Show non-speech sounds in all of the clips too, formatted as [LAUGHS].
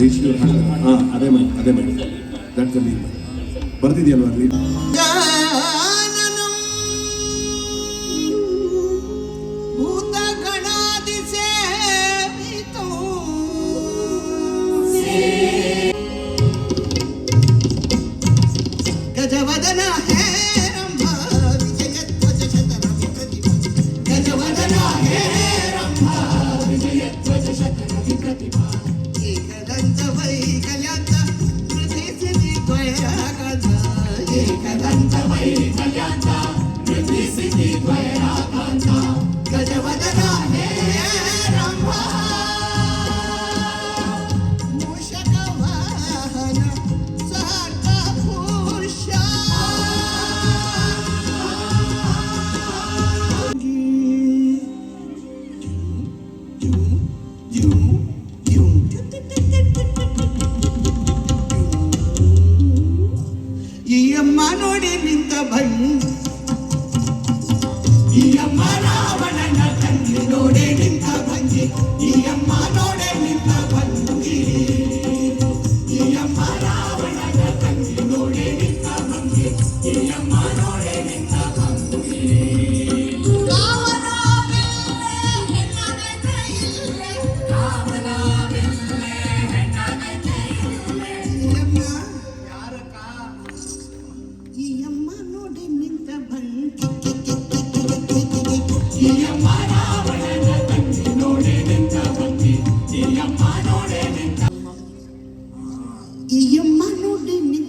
ದೇಶೀಯ ಹಾಂ ಅದೇ ಮಾಡಿ ಅದೇ ಮಾಡಿ ದಟ್ಸ್ ಅಲ್ಲಿ ಬರ್ತಿದೆಯಲ್ವ ಅಲ್ಲಿ? Mano de mi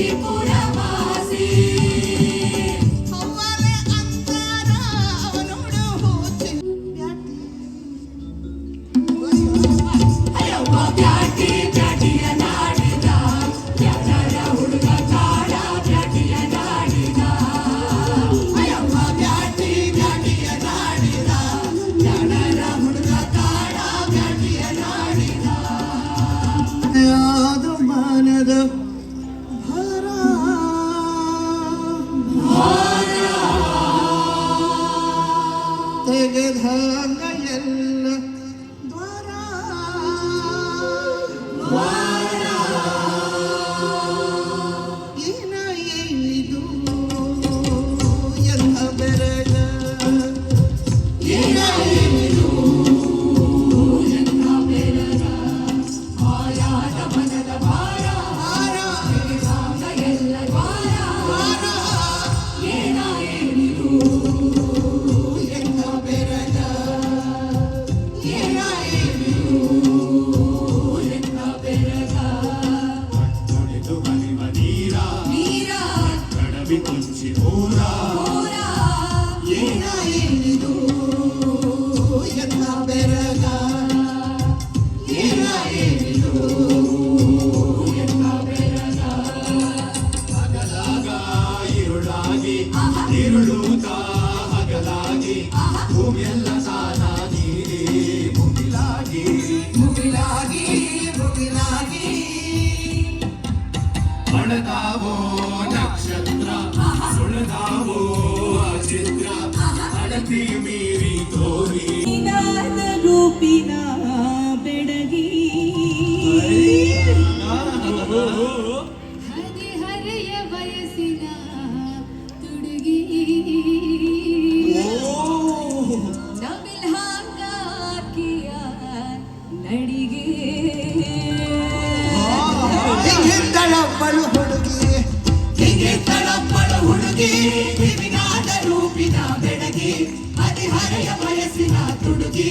te ಮುಂಚೆ ಹೋರ. ಏನ ಹೇಳಿದು ಎಲ್ಲ ಬೆರಗ? ಏನ ಹೇಳಿದು ಎಲ್ಲ ಇರುಳಾಗಿ ಇರುಳುಗ ಹಗಲಾಗಿ ಭೂಮಿಯೆಲ್ಲ ಸಾಲಾಗಿ ಮುಗಿಲಾಗಿ ಮುಗಿಲಾಗಿ ಮುಗಿಲಾಗಿ ಹೂವಿನ ಬೆಡಗಿ. ಹರಿಹರೆಯ ವಯಸ್ಸಿನ ತುಡುಗಿ. ನವಿಲ್ಹಾಕಿಯ ನಡಿಗೆ. ತಳಪ್ಪಳು ಹುಡುಗಿ. ಹೀಗೆ ತಳಪ್ಪಳು ಹುಡುಗಿ ರೂಪಿನ ಬೆಡಗಿ. ಹರಿಹರೆಯ ವಯಸ್ಸಿನ ತುಡುಗಿ.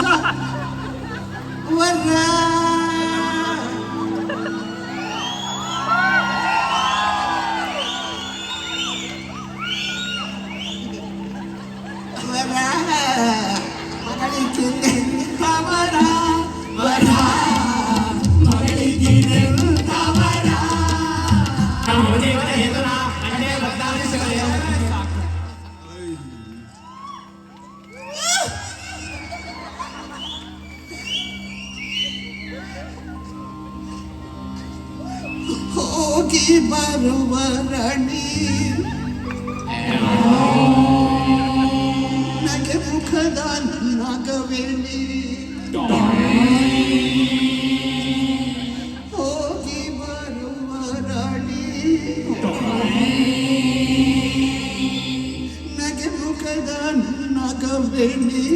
Ha! [LAUGHS] ಬರುವರಣಿ ನಗೆ ಮುಖದ ನಗವೆಣಿ ಹೋಗಿ ಬರುವರಣಿ ನಗೆ ಮುಖದ ನಗವೆಣಿ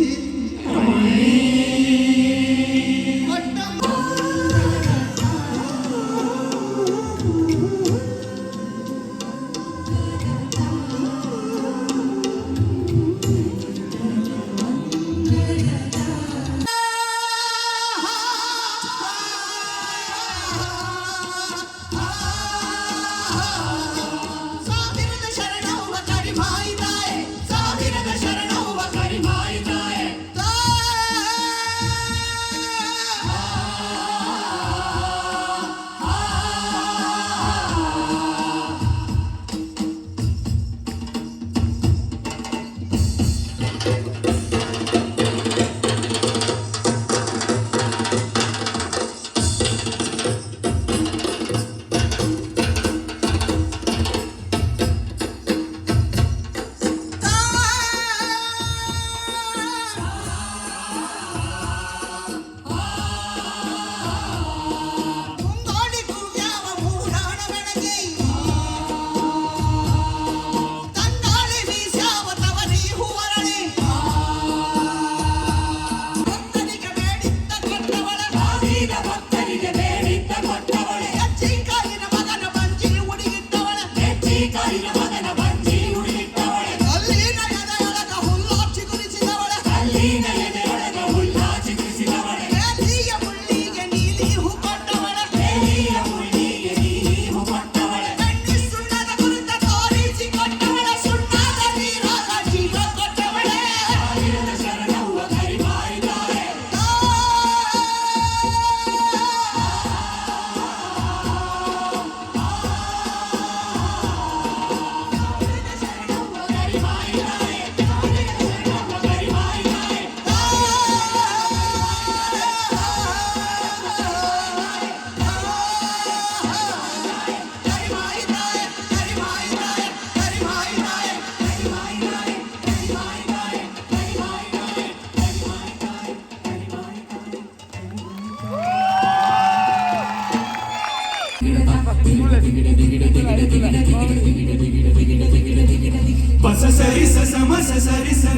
Sarisa,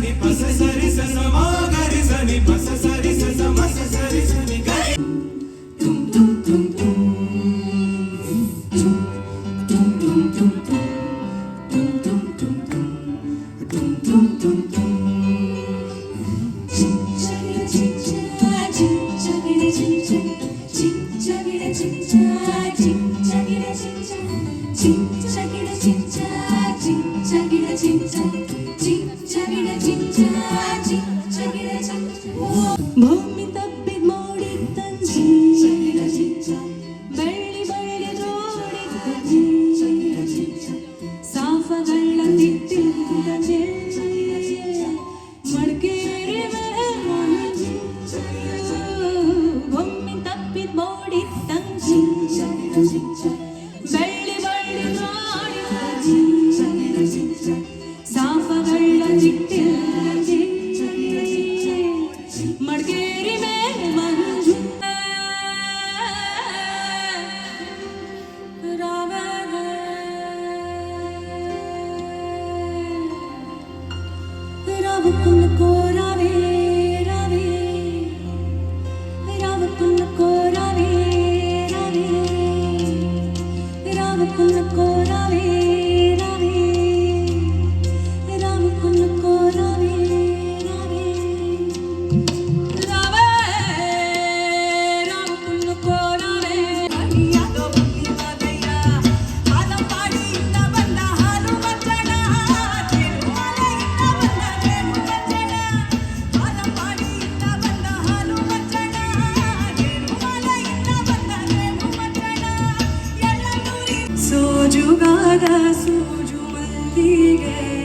you, you will be